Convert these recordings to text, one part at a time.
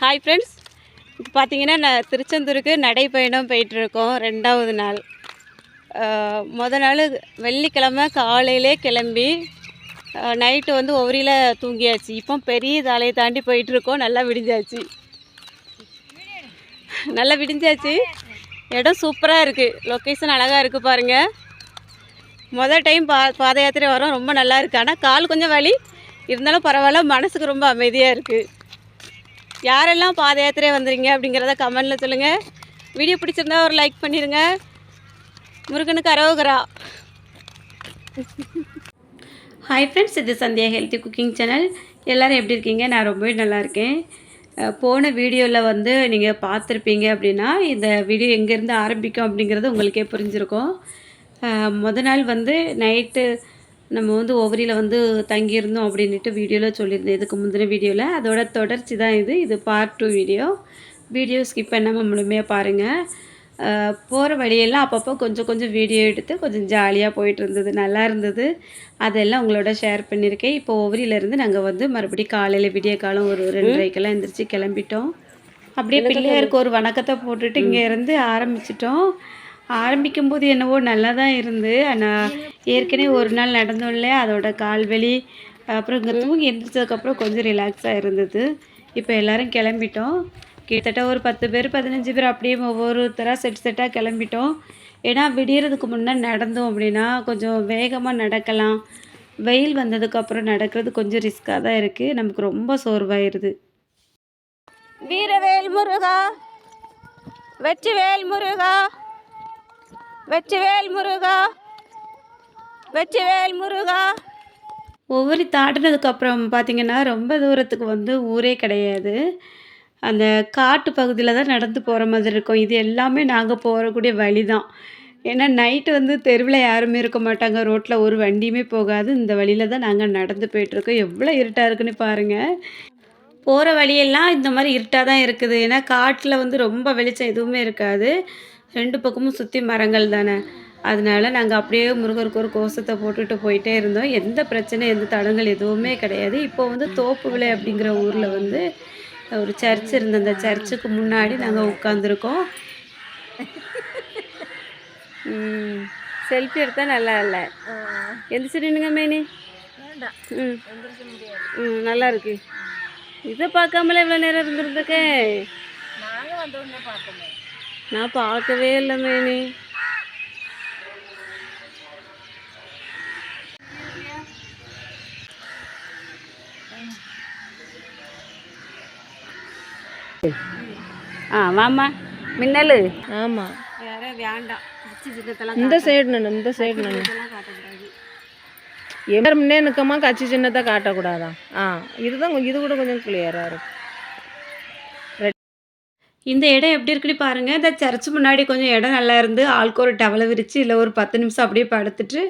Hi friends இப்போ பார்த்தீங்கன்னா நான் திருச்செந்தூருக்கு நடைப்பயணம் போயிட்டுருக்கோம் ரெண்டாவது நாள். மொதல் நாள் வெள்ளிக்கிழமை காலையிலே கிளம்பி நைட்டு வந்து ஒவரியில் தூங்கியாச்சு. இப்போ பெரிய தாலையை தாண்டி போயிட்டுருக்கோம் நல்லா விடிஞ்சாச்சு. நல்லா விடிஞ்சாச்சு. இடம் சூப்பராக இருக்குது லொக்கேஷன் அழகாக இருக்குது பாருங்கள் மொதல் டைம் பா பாத யாத்திரை வரோம். ரொம்ப நல்லா இருக்குது ஆனால் கால் கொஞ்சம் வலி. இருந்தாலும் பரவாயில்ல மனசுக்கு ரொம்ப அமைதியாக இருக்குது யாரெல்லாம் பாத யாத்திரை அப்படிங்கிறத கமெண்டில் சொல்லுங்கள் வீடியோ பிடிச்சிருந்தா ஒரு லைக் பண்ணிடுங்க முருகனுக்கு அரோகரா. ஹாய் ஃப்ரெண்ட்ஸ் இது சந்தியா ஹெல்த்தி குக்கிங் சேனல் எல்லோரும் எப்படி இருக்கீங்க? நான் ரொம்பவே நல்லா இருக்கேன். போன வீடியோவில் வந்து நீங்கள் பார்த்துருப்பீங்க அப்படின்னா இந்த வீடியோ எங்கேருந்து ஆரம்பிக்கும் அப்படிங்கிறது உங்களுக்கே புரிஞ்சிருக்கும். முத நாள் வந்து நைட்டு நம்ம வந்து ஒவரியில் வந்து தங்கியிருந்தோம் அப்படின்ட்டு வீடியோவில் சொல்லியிருந்தேன். இதுக்கு முந்தின வீடியோவில் அதோட தொடர்ச்சி தான் இது. இது part two video video skip பண்ணாமல் முழுமையாக பாருங்கள் போகிற வழியெல்லாம் அப்பப்போ கொஞ்சம் கொஞ்சம் வீடியோ எடுத்து கொஞ்சம் ஜாலியாக போயிட்டு இருந்தது. நல்லா இருந்தது. அதெல்லாம் உங்களோட ஷேர் பண்ணியிருக்கேன். இப்போ ஒவரியிலேருந்து நாங்கள் வந்து மறுபடியும் காலையில் விடிய காலம் ஒரு ரெண்டரைக்கெல்லாம் எந்திரிச்சு கிளம்பிட்டோம். அப்படியே பிள்ளையாருக்கு ஒரு வணக்கத்தை போட்டுட்டு இங்கே இருந்து ஆரம்பிச்சிட்டோம். ஆரம்பிக்கும் போது என்னவோ நல்லா தான் இருந்து. ஆனால் ஏற்கனவே ஒரு நாள் நடந்தோம்ல அதோட கால்வெளி அப்புறம் இங்கே தூங்கி எந்திரிச்சதுக்கப்புறம் கொஞ்சம் ரிலாக்ஸாக இருந்தது. இப்போ எல்லோரும் கிளம்பிட்டோம். கிட்டத்தட்ட ஒரு பத்து பேர் பதினஞ்சு பேர் அப்படியே ஒவ்வொருத்தராக செட் செட்டாக கிளம்பிட்டோம். ஏன்னா விடியறதுக்கு முன்னே நடந்தோம் அப்படின்னா கொஞ்சம் வேகமாக நடக்கலாம். வெயில் வந்ததுக்கப்புறம் நடக்கிறது கொஞ்சம் ரிஸ்க்காக தான் இருக்குது நமக்கு ரொம்ப சோர்வாயிருது. வீரவேல் முருகா வெற்றிவேல் முருகா வெற்றிவேல் முருகா. வெற்றிவேல் முருகா. ஒவ்வொரு தாண்டினதுக்கப்புறம் பார்த்தீங்கன்னா ரொம்ப தூரத்துக்கு வந்து ஊரே கிடையாது. அந்த காட்டு பகுதியில் தான் நடந்து போகிற மாதிரி இருக்கும். இது எல்லாமே நாங்கள் போகக்கூடிய வழி தான் ஏன்னா நைட்டு வந்து தெருவில் யாருமே இருக்க மாட்டாங்க. ரோட்டில் ஒரு வண்டியுமே போகாது. இந்த வழியில் தான் நாங்கள் நடந்து போயிட்டுருக்கோம் எவ்வளோ இருட்டாக இருக்குன்னு பாருங்கள் போகிற வழியெல்லாம் இந்த மாதிரி இருட்டாக தான் இருக்குது. ஏன்னா காட்டில் வந்து ரொம்ப வெளிச்சம் எதுவுமே இருக்காது. ரெண்டு பக்கமும் சுற்றி மரங்கள் தானே. அதனால நாங்கள் அப்படியே முருகருக்கு ஒரு கோஷத்தை போட்டுட்டு போயிட்டே இருந்தோம். எந்த பிரச்சனை எந்த தடங்கள் எதுவுமே கிடையாது. இப்போ வந்து தோப்பு விலை அப்படிங்கிற ஊரில் வந்து ஒரு சர்ச் இருந்த அந்த சர்ச்சுக்கு முன்னாடி நாங்கள் உட்காந்துருக்கோம் செல்ஃபி எடுத்தால் நல்லா இல்லை. எந்திரிச்சு நின்னுங்க மேனி. ம். ம் நல்லா இருக்கு. இதை பார்க்காமல இவ்வளோ நேரம் இருந்திருந்துக்கேன் நாங்கள் வந்த உடனே பார்த்தோமே. நான் பார்க்கவே இல்லை மேனி. ஆ வாம்மா. மின்னல். ஆமாம் வேற வேண்டாம். இந்த சைடு நின்று இந்த சைடு நின்று எவ்வளோ முன்னே நிற்கமா கட்சி சின்னத்தை காட்டக்கூடாதா? ஆ இதுதான் இது கூட கொஞ்சம் கிளியராக இருக்கும். இந்த இடம் எப்படி இருக்குன்னு பாருங்கள் இந்த சர்ச் முன்னாடி கொஞ்சம் இடம் நல்லா இருந்து ஆளுக்கு ஒரு டவலை விரிச்சு இல்லை ஒரு பத்து நிமிஷம் அப்படியே படுத்துட்டு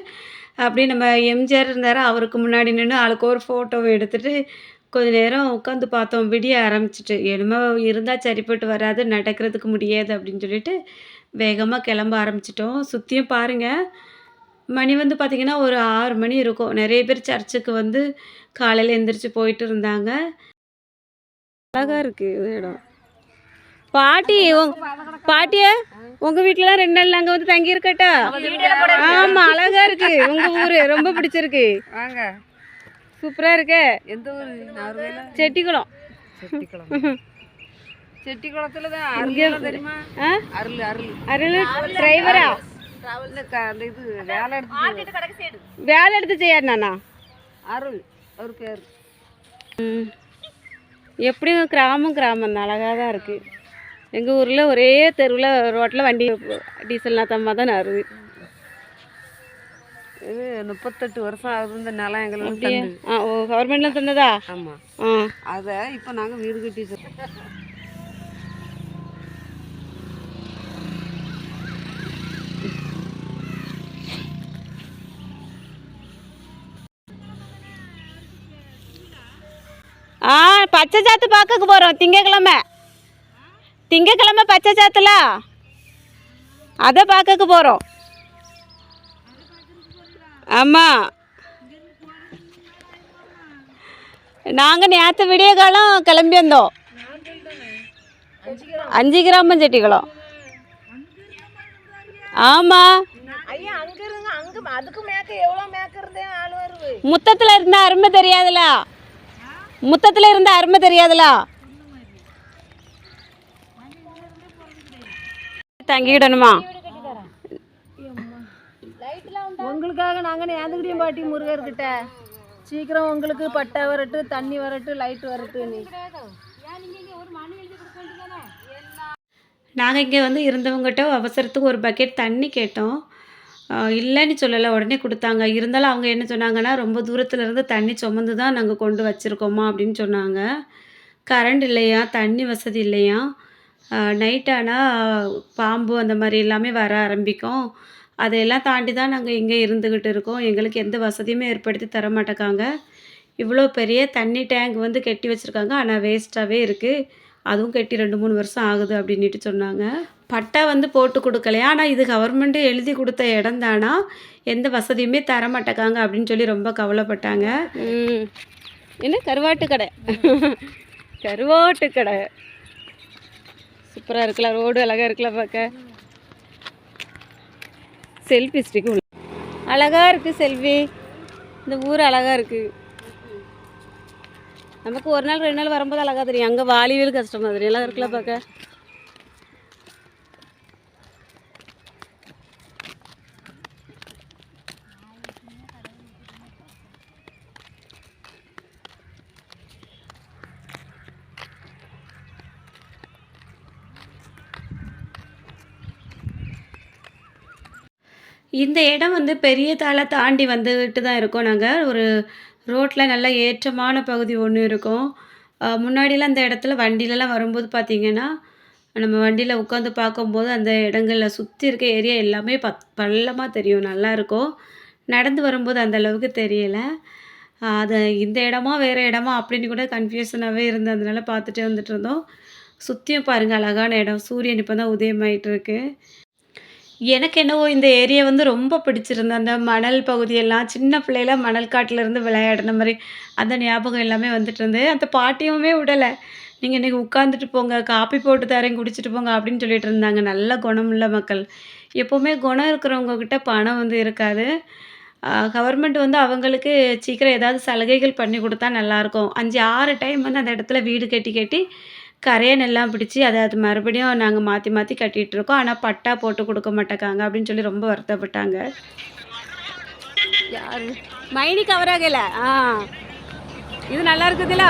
அப்படியே நம்ம எம்ஜிஆர் இருந்தார் அவருக்கு முன்னாடி நின்று ஆளுக்கு ஒரு ஃபோட்டோவை எடுத்துகிட்டு கொஞ்ச நேரம் உட்காந்து பார்த்தோம். விடிய ஆரம்பிச்சிட்டு என்னமோ இருந்தால் சரிப்பட்டு வராது நடக்கிறதுக்கு முடியாது அப்படின்னு சொல்லிட்டு வேகமாக கிளம்ப ஆரம்பிச்சிட்டோம். சுற்றியும் பாருங்கள் மணி வந்து பார்த்திங்கன்னா ஒரு ஆறு மணி இருக்கும். நிறைய பேர் சர்ச்சுக்கு வந்து காலையில் எந்திரிச்சு போயிட்டு இருந்தாங்க. அழகாக இருக்குது இடம். பாட்டி உங் பாட்டியா உங்க வீட்லலாம் ரெண்டு நாள் நாங்க வந்து தங்கி இருக்கட்டா ஆமா அழகா இருக்கு. உங்க ஊரு ரொம்ப பிடிச்சிருக்கு. வாங்க. சூப்பரா இருக்கு. எந்த ஊர்? செட்டிக்குளம். செட்டிக்குளத்தில் தான் அருள் தெரியுமா? ஆ? அருள் அருள். அருள் டிரைவரா அந்த இது வேலை எடுத்து வேலை எடுத்து செய்யாரு நானா? அருள் பேர். எப்படியும் கிராமம் கிராமம் அழகாக தான் இருக்கு. எங்கள் ஊரில் ஒரே தெருவில் ரோட்டில் வண்டி டீசல் நாத்தமாக தான் இது முப்பத்தெட்டு வருஷம் ஆகுது இந்த நிலம் எங்களுக்கு ஆ ஓ கவர்மெண்ட்லாம் தந்ததா? ஆமாம் ஆ. அதை இப்போ நாங்கள் வீடு கட்டி. ஆ பச்சை சாத்து பார்க்க போகிறோம் திங்கக்கிழமை. திங்கக்கிழமை பச்சை சாத்துல? அதை பார்க்க போகிறோம் ஆமாம் நாங்கள் நேற்று விடிய காலம் கிளம்பி வந்தோம். அஞ்சு கிராமம் செட்டிக்குளம். ஆமாம் முத்தத்தில் இருந்த அருமை தெரியாதுல? முத்தத்தில் இருந்த அருமை தெரியாதுல? தங்கிக்கிடணுமா உங்களுக்காக நாங்க நேந்துக்கிட்டியும் பாட்டி முருகர்கிட்ட. சீக்கிரம் உங்களுக்கு பட்டை வரட்டு தண்ணி வரட்டு லைட் வரட்டு நீ. நாங்கள் இங்கே வந்து இருந்தவங்ககிட்ட அவசரத்துக்கு ஒரு பக்கெட் தண்ணி கேட்டோம். இல்லைன்னு சொல்லலை உடனே கொடுத்தாங்க. இருந்தாலும் அவங்க என்ன சொன்னாங்கன்னா ரொம்ப தூரத்துல இருந்து தண்ணி சுமந்து தான் நாங்கள் கொண்டு வச்சுருக்கோமா அப்படின்னு சொன்னாங்க. கரண்ட் இல்லையா? தண்ணி வசதி இல்லையா? நைட் ஆனால் பாம்பு அந்த மாதிரி எல்லாமே வர ஆரம்பிக்கும். அதையெல்லாம் தாண்டி தான் நாங்கள் இங்கே இருந்துக்கிட்டு இருக்கோம். எங்களுக்கு எந்த வசதியுமே ஏற்படுத்தி தர மாட்டேக்காங்க. இவ்வளோ பெரிய தண்ணி டேங்க் வந்து கட்டி வச்சுருக்காங்க. ஆனால் வேஸ்ட்டாகவே இருக்குது அதுவும் கட்டி ரெண்டு மூணு வருஷம் ஆகுது அப்படின்ட்டு சொன்னாங்க. பட்டா வந்து போட்டு கொடுக்கலையா? ஆனால் இது கவர்மெண்ட்டு எழுதி கொடுத்த இடம் தானா? எந்த வசதியுமே தர மாட்டேக்காங்க அப்படின்னு சொல்லி ரொம்ப கவலைப்பட்டாங்க. என்ன? கருவாட்டு கடை. கருவாட்டு கடை. சூப்பராக இருக்குல்ல ரோடு அழகாக இருக்குல்ல பார்க்க. செல்ஃபி ஸ்டிக் அழகாக இருக்குது செல்வி இந்த ஊர் அழகாக இருக்குது நமக்கு ஒரு நாள் ரெண்டு நாள் வரும்போது அழகாக தெரியும். அங்கே வாலிவேல் கஷ்டமாக தெரியும் எல்லாம் இருக்குல்ல பார்க்க? இந்த இடம் வந்து பெரிய தாளை தாண்டி வந்துக்கிட்டு தான் இருக்கோம் நாங்கள் ஒரு ரோட்டில் நல்ல ஏற்றமான பகுதி ஒன்று இருக்கும். முன்னாடிலாம் அந்த இடத்துல வண்டிலலாம் வரும்போது பார்த்திங்கன்னா நம்ம வண்டியில் உட்காந்து பார்க்கும்போது அந்த இடங்களில் சுற்றி இருக்க ஏரியா எல்லாமே பத் பள்ளமாக தெரியும் நல்லா இருக்கும். நடந்து வரும்போது அந்த அளவுக்கு தெரியலை. அது இந்த இடமா வேறு இடமா அப்படின்னு கூட கன்ஃபியூஷனாகவே இருந்ததுனால பார்த்துட்டே வந்துட்டு இருந்தோம். சுற்றியும் பாருங்கள் அழகான இடம். சூரியன் இப்போ தான் உதயமாயிட்டு இருக்கு. எனக்கு என்னவோ இந்த ஏரியா வந்து ரொம்ப பிடிச்சிருந்து அந்த மணல் பகுதியெல்லாம் சின்ன பிள்ளையில மணல் காட்டில் இருந்து விளையாடின மாதிரி அந்த ஞாபகம் எல்லாமே வந்துட்டு இருந்து அந்த பாட்டியுமே விடலை. நீங்கள் இன்றைக்கி உட்காந்துட்டு போங்க காப்பி போட்டு தரேன் குடிச்சிட்டு போங்க அப்படின்னு சொல்லிட்டு இருந்தாங்க. நல்ல குணமுள்ள மக்கள். எப்போவுமே குணம் இருக்கிறவங்க கிட்ட பணம் வந்து இருக்காது. கவர்மெண்ட் வந்து அவங்களுக்கு சீக்கிரம் ஏதாவது சலுகைகள் பண்ணி கொடுத்தா நல்லாயிருக்கும் அஞ்சு ஆறு டைம் வந்து அந்த இடத்துல வீடு கட்டி கட்டி கரையான் எல்லாம் பிடிச்சி அதை அது மறுபடியும் நாங்கள் மாற்றி மாற்றி கட்டிகிட்டு இருக்கோம். ஆனால் பட்டா போட்டு கொடுக்க மாட்டேக்காங்க அப்படின்னு சொல்லி ரொம்ப வருத்தப்பட்டாங்க. யார்? மைனி கவர் ஆகல ஆ. இது நல்லா இருக்குதுல்ல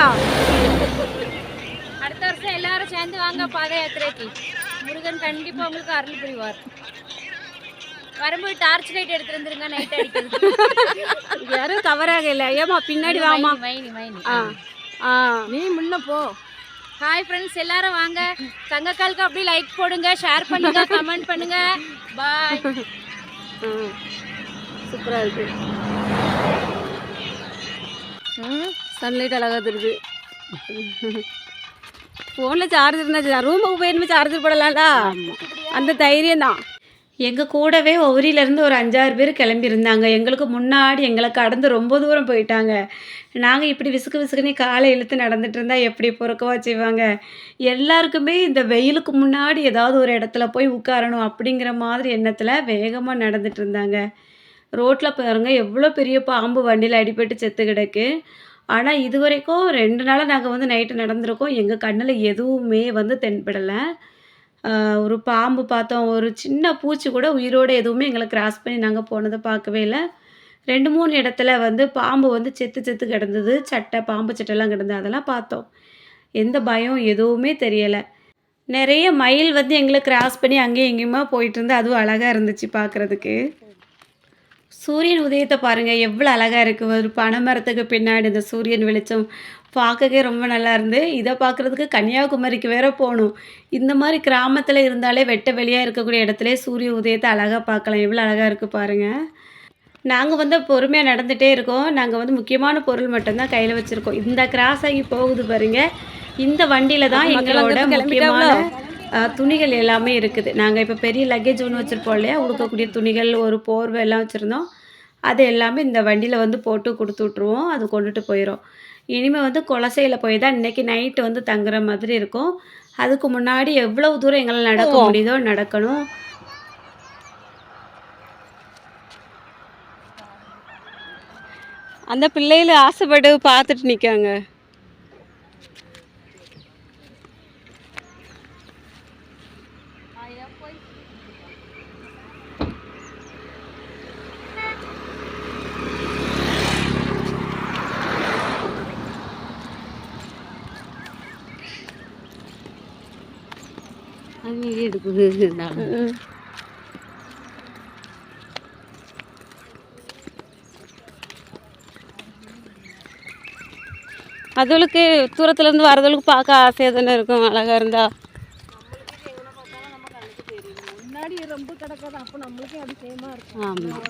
அடுத்த வருஷம் எல்லாரும் சேர்ந்து வாங்க பாத யாத்திரைக்கு. முருகன் கண்டிப்பா உங்களுக்கு அருள் புரிவார். வரும்போது டார்ச் லைட் எடுத்து வந்துருங்க நைட் அடிக்கிறது. யாரும் கவர் ஆகல ஏமா பின்னாடி வாமா மைனி மைனி. ஆ. ஆ. நீ முன்ன போ. ஹாய் ஃப்ரெண்ட்ஸ் எல்லாரும் வாங்க. தங்கக்காலுக்கு அப்படியே லைக் போடுங்க ஷேர் பண்ணுங்க கமெண்ட் பண்ணுங்க. பாய் சூப்பராக இருக்கு. சன்லைட் அழகாக தெரியுது ஃபோனில் சார்ஜர் இருந்தாச்சு ரூமுக்கு போயிருந்தே சார்ஜர் போடலாம்ல. அந்த தைரியம் தான். எங்கள் கூடவே ஒவ்வொரியிலேருந்து ஒரு அஞ்சாறு பேர் கிளம்பியிருந்தாங்க. எங்களுக்கு முன்னாடி எங்களை கடந்து ரொம்ப தூரம் போயிட்டாங்க. நாங்கள் இப்படி விசுக்கு விசுக்குன்னு காலை இழுத்து நடந்துட்டு இருந்தால் எப்படி பொறுக்கவா செய்வாங்க? எல்லாருக்குமே இந்த வெயிலுக்கு முன்னாடி ஏதாவது ஒரு இடத்துல போய் உட்காரணும் அப்படிங்கிற மாதிரி எண்ணத்தில் வேகமாக நடந்துட்டு இருந்தாங்க. ரோட்டில் பாருங்கள் எவ்வளோ பெரிய பாம்பு வண்டியில் அடிபட்டு செத்து கிடக்கு. ஆனால் இது வரைக்கும் ரெண்டு நாளாக நாங்கள் வந்து நைட்டு நடந்திருக்கோம். எங்கள் கண்ணில் எதுவுமே வந்து தென்படலை. ஒரு பாம்பு பார்த்தோம் ஒரு சின்ன பூச்சி கூட உயிரோடு எதுவுமே எங்களை கிராஸ் பண்ணி நாங்கள் போனதை பார்க்கவே இல்லை. ரெண்டு மூணு இடத்துல வந்து பாம்பு வந்து செத்து செத்து கிடந்தது. சட்டை பாம்பு சட்டைலாம் கிடந்தது. அதெல்லாம் பார்த்தோம். எந்த பயம் எதுவுமே தெரியலை. நிறைய மயில் வந்து எங்களை கிராஸ் பண்ணி அங்கேயும் எங்கேயுமா போயிட்டு இருந்து அதுவும் அழகாக இருந்துச்சு பார்க்குறதுக்கு. சூரியன் உதயத்தை பாருங்கள் எவ்வளோ அழகாக இருக்குது ஒரு பனைமரத்துக்கு பின்னாடி இந்த சூரியன் வெளிச்சம் பார்க்கவே ரொம்ப நல்லா இருந்து. இதை பார்க்குறதுக்கு கன்னியாகுமரிக்கு வேற போகணும். இந்த மாதிரி கிராமத்தில் இருந்தாலே வெட்ட வெளியாக இருக்கக்கூடிய இடத்துல சூரிய உதயத்தை அழகாக பார்க்கலாம். எவ்வளோ அழகாக இருக்குது பாருங்கள் நாங்கள் வந்து பொறுமையாக நடந்துகிட்டே இருக்கோம். நாங்கள் வந்து முக்கியமான பொருள் மட்டும்தான் கையில் வச்சுருக்கோம். இந்த கிராஸ் ஆகி போகுது பாருங்க. இந்த வண்டியில் தான் எங்களோட முக்கியமான துணிகள் எல்லாமே இருக்குது. நாங்கள் இப்போ பெரிய லக்கேஜ் ஒன்று வச்சுருப்போம் இல்லையா? உடுக்கக்கூடிய துணிகள் ஒரு போர்வை எல்லாம் வச்சுருந்தோம். அது எல்லாமே இந்த வண்டியில் வந்து போட்டு கொடுத்து விட்ருவோம் அது கொண்டுட்டு போயிடும் இனிமேல் வந்து குலசையில் போய் தான் இன்றைக்கி நைட்டு வந்து தங்குற மாதிரி இருக்கும். அதுக்கு முன்னாடி எவ்வளவு தூரம் எங்களால் நடக்க முடியுதோ நடக்கணும். அந்த பிள்ளைகள ஆசைப்பட்டு பார்த்துட்டு நிற்காங்க ம். அதுகளுக்கு தூரத்துல இருந்து வரதுகளுக்கு பார்க்க ஆசையாக தானே இருக்கும் அழகா இருந்தா. முன்னாடி ரொம்ப கிடக்காது அப்போ நம்மளுக்கே அதிசயமா இருக்கும். ஆமாம்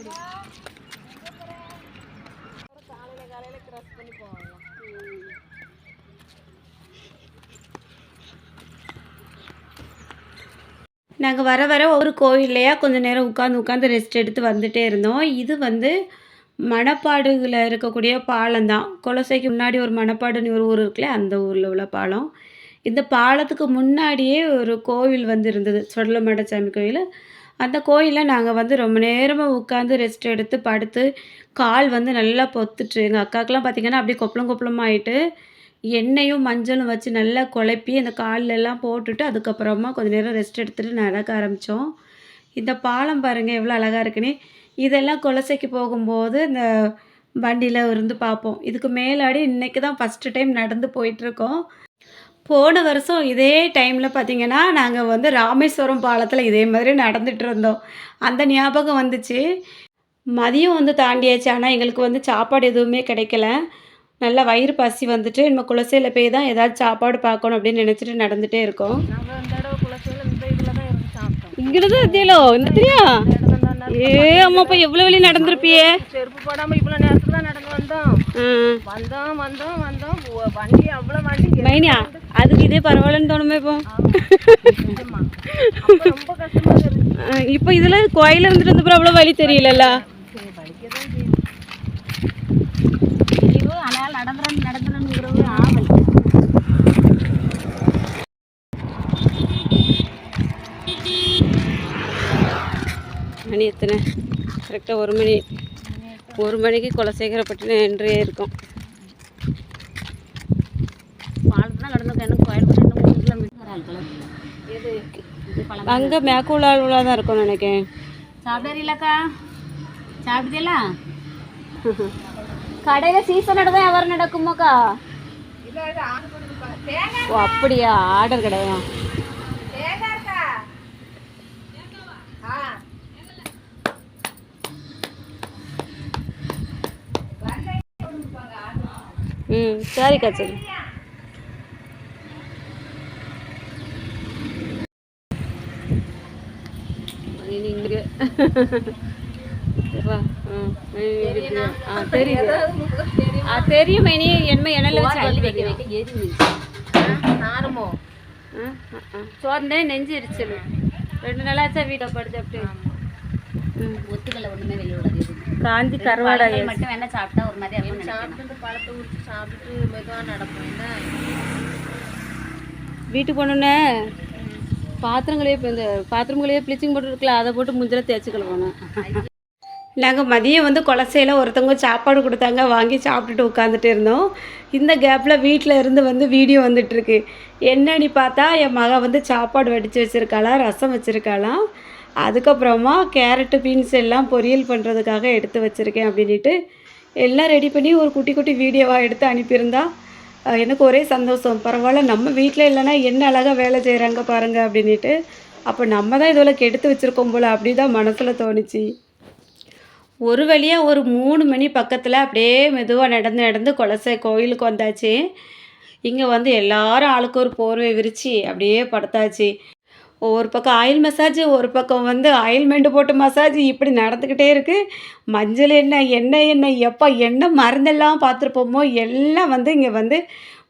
காலையில் காலையில் கிராஸ் பண்ணி போவாங்க நாங்கள் வர வர ஒவ்வொரு கோயில்லையா கொஞ்சம் நேரம் உட்காந்து உட்காந்து ரெஸ்ட் எடுத்து வந்துட்டே இருந்தோம். இது வந்து மணப்பாடுகளில் இருக்கக்கூடிய பாலம் தான் குலசைக்கு முன்னாடி ஒரு மணப்பாடுன்னு ஒரு ஊர் இருக்குல்ல அந்த ஊரில் உள்ள பாலம். இந்த பாலத்துக்கு முன்னாடியே ஒரு கோவில் வந்து இருந்தது சொடலமாடசாமி கோயில். அந்த கோயிலில் நாங்கள் வந்து ரொம்ப நேரமாக உட்காந்து ரெஸ்ட் எடுத்து படுத்து கால் வந்து நல்லா பொத்துட்டு எங்கள் அக்காக்கெலாம் பார்த்திங்கன்னா அப்படியே கொப்பளம் கொப்பளமாக எண்ணெயும் மஞ்சளும் வச்சு நல்லா குழப்பி அந்த காலிலெல்லாம் போட்டுட்டு அதுக்கப்புறமா கொஞ்ச நேரம் ரெஸ்ட் எடுத்துட்டு நடக்க ஆரம்பித்தோம் இந்த பாலம் பாருங்கள் எவ்வளோ அழகாக இருக்குன்னு. இதெல்லாம் குலசைக்கு போகும்போது இந்த வண்டியில் இருந்து பார்ப்போம். இதுக்கு மேலாடி இன்றைக்கி தான் ஃபஸ்ட்டு டைம் நடந்து போயிட்டுருக்கோம். போன வருஷம் இதே டைமில் பார்த்தீங்கன்னா நாங்கள் வந்து ராமேஸ்வரம் பாலத்தில் இதே மாதிரி நடந்துட்டு இருந்தோம். அந்த ஞாபகம் வந்துச்சு. மதியம் வந்து தாண்டியாச்சு. ஆனால் எங்களுக்கு வந்து சாப்பாடு எதுவுமே கிடைக்கல. நல்லா வயிறு பசி வந்துட்டு நம்ம குலசையில் போய் தான் ஏதாச்சும் சாப்பாடு பார்க்கணும் அப்படின்னு நினச்சிட்டு நடந்துகிட்டே இருக்கோம். இங்கிட்டு தான் இந்த தெரியா இந்த இடத்துல தான் ஏ அம்மா அப்பா எவ்வளோ வெளியே நடந்திருப்பியே? செருப்பு போடாமல் இவ்வளோ நேரத்தில் தான் நடந்து வந்தோம். வந்தோம் வந்தோம் வந்தோம். வண்டி அவ்வளோ வண்டி மைனியா அதுக்கு இதே பரவாயில்லன்னு தோணுமே இப்போ. ரொம்ப கஷ்டமா இப்போ இதில் கோயிலில் இருந்துட்டு இருந்தப்போ அவ்வளோ வழி தெரியலல்ல? மணி எத்தனை? கரெக்டாக ஒரு மணி ஒரு மணிக்கு குலசேகரப்பட்டினம் என்ட்ரி இருக்கும். தான் அங்கே மேக்கூலா தான் இருக்கும்னு நினைக்கிறேன். சாப்பிடுறீங்களாக்கா சாப்பிடுதீங்களா கடையில் சீசன் நடந்தா வியாபாரம் நடக்குமாக்கா? ஓ அப்படியா? ஆர்டர் கிடையா ம் சரிக்கா சரி இங்கே தெரியுது. ஆ தெரியும் மணி என்ன எண்ணெயில் வச்சு அள்ளி பார்த்து வைக்க தெரியும் வைக்க எரிஞ்சு நானுமோ? சோர்ந்தே நெஞ்சு எரிச்சல் ரெண்டு நாளாச்சா வீட்டை படுத்து அப்படி ஒத்துக்கல ஒண்ணுமே வெளியே விடாது எதுவும். காந்தி கருவாடா மட்டும் வேணா சாப்பிட்டா ஒரு மாதிரி இருக்கும். சாப்பிட்டு பழத்தை சாப்பிட்டு மெதுவாக நடப்போம். என்ன? வீட்டுக்கு போனோன்னே பாத்திரங்களே இப்போ இந்த பாத்திரங்களே ப்ளீச்சிங் போட்டு இருக்குல்ல அதை போட்டு முஞ்சில தேய்ச்சி கழுவணும். நாங்கள் மதியம் வந்து குலசையில் ஒருத்தவங்க சாப்பாடு கொடுத்தாங்க வாங்கி சாப்பிட்டுட்டு உட்காந்துட்டு இருந்தோம். இந்த கேப்பில் வீட்டில் இருந்து வந்து வீடியோ வந்துட்டுருக்கு என்னன்னு பார்த்தா என் மக வந்து சாப்பாடு வடித்து வச்சுருக்காளாம் ரசம் வச்சுருக்காளாம். அதுக்கப்புறமா கேரட்டு பீன்ஸ் எல்லாம் பொரியல் பண்ணுறதுக்காக எடுத்து வச்சுருக்கேன் அப்படின்ட்டு எல்லாம் ரெடி பண்ணி ஒரு குட்டி குட்டி வீடியோவாக எடுத்து அனுப்பியிருந்தா எனக்கு ஒரே சந்தோஷம். பரவாயில்ல நம்ம வீட்டில் இல்லைன்னா என்ன அழகாக வேலை செய்கிறாங்க பாருங்கள் அப்படின்ட்டு அப்போ நம்ம தான் இதில் கெடுத்து வச்சுருக்கோம் போல் அப்படி தான் மனசில் தோணுச்சு. ஒரு வழியாக ஒரு மூணு மணி பக்கத்தில் அப்படியே மெதுவாக நடந்து நடந்து குலசை கோயிலுக்கு வந்தாச்சு. இங்கே வந்து எல்லாரும் ஆளுக்கு ஒரு போர்வை விரித்து அப்படியே படுத்தாச்சு. ஒரு பக்கம் ஆயில் மசாஜ் ஒரு பக்கம் வந்து ஆயில்மெண்ட் போட்டு மசாஜ் இப்படி நடந்துக்கிட்டே இருக்குது மஞ்சள் எண்ணெய் எண்ணெய் எண்ணெய் எப்போ எண்ணெய் மருந்தெல்லாம் பார்த்துருப்போமோ? எல்லாம் வந்து இங்கே வந்து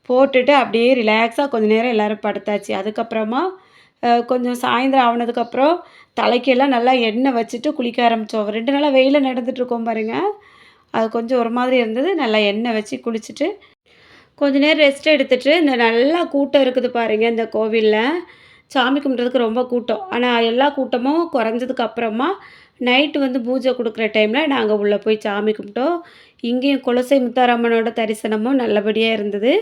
போட்டுட்டு அப்படியே ரிலாக்ஸாக கொஞ்ச நேரம் எல்லோரும் படுத்தாச்சு. அதுக்கப்புறமா கொஞ்சம் சாயந்தரம் ஆனதுக்கப்புறம் தலைக்கெல்லாம் நல்லா எண்ணெய் வச்சுட்டு குளிக்க ஆரம்பித்தோம் ரெண்டு நாளாக வெயிலில் நடந்துட்டு பாருங்கள் அது கொஞ்சம் ஒரு மாதிரி இருந்தது. நல்லா எண்ணெய் வச்சு குளிச்சுட்டு கொஞ்ச நேரம் ரெஸ்ட் எடுத்துட்டு இந்த நல்லா கூட்டம் இருக்குது பாருங்கள் இந்த கோவிலில். சாமி கும்பிட்றதுக்கு ரொம்ப கூட்டம். ஆனால் எல்லா கூட்டமும் குறைஞ்சதுக்கு அப்புறமா நைட்டு வந்து பூஜை கொடுக்குற டைமில் நாங்கள் உள்ளே போய் சாமி கும்பிட்டோம். இங்கேயும் குலசை முத்தாராமனோட தரிசனமும் நல்லபடியாக இருந்தது.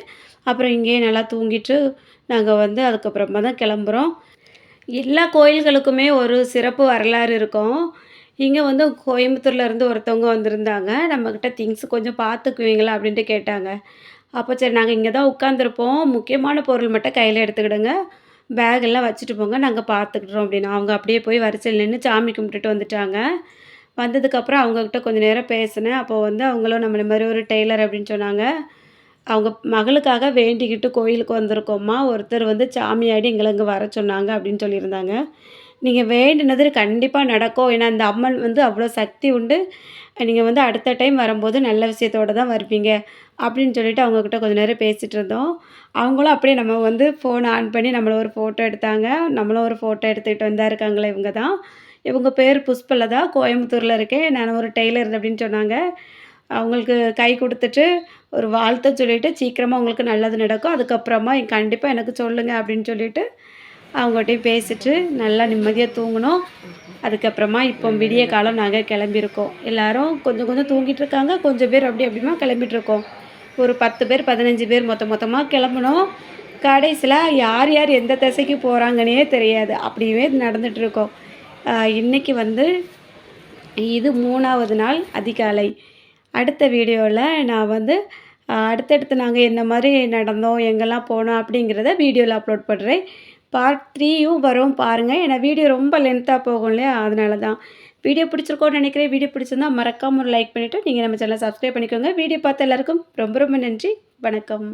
அப்புறம் இங்கேயும் நல்லா தூங்கிட்டு நாங்கள் வந்து அதுக்கப்புறமா தான் கிளம்புறோம். எல்லா கோயில்களுக்குமே ஒரு சிறப்பு வரலாறு இருக்கும். இங்கே வந்து கோயம்புத்தூர்ல இருந்து ஒருத்தவங்க வந்திருந்தாங்க. நம்மக்கிட்ட திங்ஸ் கொஞ்சம் பார்த்துக்குவீங்களா அப்படின்ட்டு கேட்டாங்க. அப்போ சரி நாங்கள் இங்கே தான் உட்காந்துருப்போம் முக்கியமான பொருள் மட்டும் கையில் எடுத்துக்கிடுங்க. பேக் எல்லாம் வச்சுட்டு போங்க நாங்கள் பார்த்துக்கிட்டோம் அப்படின்னு. அவங்க அப்படியே போய் வரிசையில் நின்று சாமி கும்பிட்டுட்டு வந்துட்டாங்க. வந்ததுக்கப்புறம் அவங்கக்கிட்ட கொஞ்சம் நேரம் பேசினேன். அப்போ வந்து அவங்களும் நம்மள மாதிரி ஒரு டெய்லர் அப்படின்னு சொன்னாங்க. அவங்க மகளுக்காக வேண்டிக்கிட்டு கோயிலுக்கு வந்திருக்கோம்மா. ஒருத்தர் வந்து சாமியாடி எங்களை இங்கே வர சொன்னாங்க அப்படின்னு சொல்லியிருந்தாங்க. நீங்கள் வேண்டினது கண்டிப்பாக நடக்கும். ஏன்னா அந்த அம்மன் வந்து அவ்வளோ சக்தி உண்டு. நீங்கள் வந்து அடுத்த டைம் வரும்போது நல்ல விஷயத்தோடு தான் வருவீங்க அப்படின்னு சொல்லிட்டு அவங்கக்கிட்ட கொஞ்ச நேரம் பேசிகிட்டு இருந்தோம். அவங்களும் அப்படியே நம்ம வந்து ஃபோன் ஆன் பண்ணி நம்மளை ஒரு ஃபோட்டோ எடுத்தாங்க. நம்மளும் ஒரு ஃபோட்டோ எடுத்துக்கிட்டு வந்தா இருக்காங்களே இவங்க தான். இவங்க பேர் புஷ்பலதா. கோயம்புத்தூரில் இருக்கேன். நான் ஒரு டெய்லர் அப்படின்னு சொன்னாங்க. அவங்களுக்கு கை கொடுத்துட்டு ஒரு வாழ்த்த சொல்லிவிட்டு சீக்கிரமாக உங்களுக்கு நல்லது நடக்கும். அதுக்கப்புறமா கண்டிப்பாக எனக்கு சொல்லுங்கள் அப்படின்னு சொல்லிவிட்டு அவங்ககிட்டையும் பேசிட்டு நல்லா நிம்மதியாக தூங்கினோம் அதுக்கப்புறமா இப்போ விடிய காலம் நாங்கள் கிளம்பியிருக்கோம். எல்லாரும் கொஞ்சம் கொஞ்சம் தூங்கிட்டு இருக்காங்க. கொஞ்சம் பேர் அப்படி அப்படிமா கிளம்பிட்டுருக்கோம் ஒரு பத்து பேர் பதினஞ்சு பேர் மொத்த மொத்தமாக கிளம்புனோம் கடைசியில் யார் யார் எந்த திசைக்கு போகிறாங்கன்னே தெரியாது. அப்படியே நடந்துகிட்ருக்கோம் இன்றைக்கி வந்து இது மூணாவது நாள் அதிகாலை. அடுத்த வீடியோவில் நான் வந்து அடுத்தடுத்து நாங்கள் என்ன மாதிரி நடந்தோம் எங்கெல்லாம் போனோம் அப்படிங்கிறத வீடியோவில் அப்லோட் பண்ணுறேன் பார்ட் த்ரீயும் வரும் பாருங்கள் ஏன்னா வீடியோ ரொம்ப லென்த்தாக போகும் இல்லையா? அதனால தான் வீடியோ பிடிச்சிருக்கோன்னு நினைக்கிறேன். வீடியோ பிடிச்சிருந்தா மறக்காமல் ஒரு லைக் பண்ணிவிட்டு நீங்கள் நம்ம சேனலை சப்ஸ்கிரைப் பண்ணிக்கோங்க. வீடியோ பார்த்த எல்லாருக்கும் ரொம்ப ரொம்ப நன்றி. வணக்கம்.